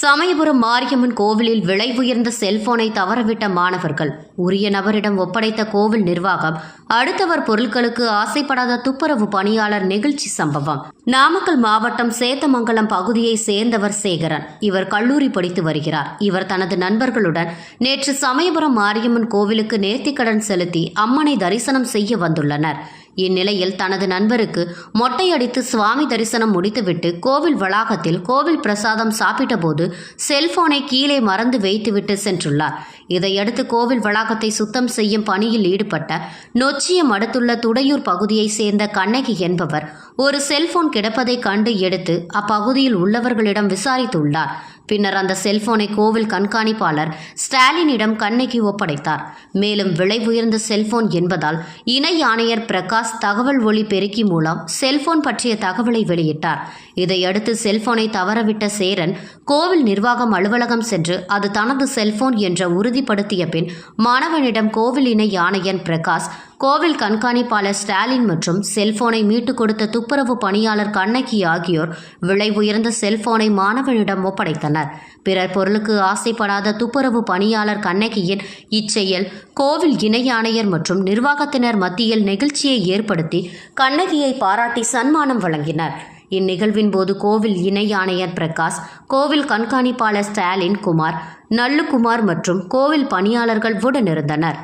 சமயபுரம் மாரியம்மன் கோவிலில் விலை உயர்ந்த செல்போனை தவறவிட்ட மாணவர்கள். உரிய நபரிடம் ஒப்படைத்த கோவில் நிர்வாகம் அடுத்தவர் பொருட்களுக்கு ஆசைப்படாத துப்புரவு பணியாளர் நிகழ்ச்சி சம்பவம். நாமக்கல் மாவட்டம் சேத்தமங்கலம் பகுதியை சேர்ந்தவர் சேகரன். இவர் கல்லூரி படித்து வருகிறார். இவர் தனது நண்பர்களுடன் நேற்று சமயபுரம் மாரியம்மன் கோவிலுக்கு நேர்த்திக்கடன் செலுத்தி அம்மனை தரிசனம் செய்ய வந்துள்ளனர். இந்நிலையில் தனது நண்பருக்கு மொட்டையடித்து சுவாமி தரிசனம் முடித்துவிட்டு கோவில் வளாகத்தில் கோவில் பிரசாதம் சாப்பிட்டபோது செல்போனை கீழே மறந்து வைத்துவிட்டு சென்றுள்ளார். இதையடுத்து கோவில் வளாகத்தை சுத்தம் செய்யும் பணியில் ஈடுபட்ட நொச்சியம் அடுத்துள்ள துடையூர் பகுதியைச் சேர்ந்த கண்ணகி என்பவர் ஒரு செல்போன் கிடப்பதை கண்டு எடுத்து அப்பகுதியில் உள்ளவர்களிடம் விசாரித்துள்ளார். பின்னர் அந்த செல்போனை கோவில் கண்காணிப்பாளர் ஸ்டாலினிடம் கண்ணைக்கு ஒப்படைத்தார். மேலும் விலை உயர்ந்த செல்போன் என்பதால் இணை ஆணையர் பிரகாஷ் தகவல் ஒளி பெருக்கி மூலம் செல்போன் பற்றிய தகவலை வெளியிட்டார். இதையடுத்து செல்போனை தவறவிட்ட சேரன் கோவில் நிர்வாகம் அலுவலகம் சென்று அது தனது செல்போன் என்ற உறுதிப்படுத்திய பின் மாணவனிடம் கோவில் இணை ஆணையன் பிரகாஷ் கோவில் கண்காணிப்பாளர் ஸ்டாலின் மற்றும் செல்போனை மீட்டுக் கொடுத்த துப்புரவு பணியாளர் கண்ணகி ஆகியோர் விலை உயர்ந்த செல்போனை மாணவனிடம் ஒப்படைத்தனர். பிறர் பொருளுக்கு ஆசைப்படாத துப்புரவு பணியாளர் கண்ணகியின் இச்செயல் கோவில் இணை ஆணையர் மற்றும் நிர்வாகத்தினர் மத்தியில் நெகிழ்ச்சியை ஏற்படுத்தி கண்ணகியை பாராட்டி சன்மானம் வழங்கினர். இந்நிகழ்வின் போது கோவில் இணை ஆணையர் பிரகாஷ் கோவில் கண்காணிப்பாளர் ஸ்டாலின் குமார் நல்லுகுமார் மற்றும் கோவில் பணியாளர்கள் உடனிருந்தனர்.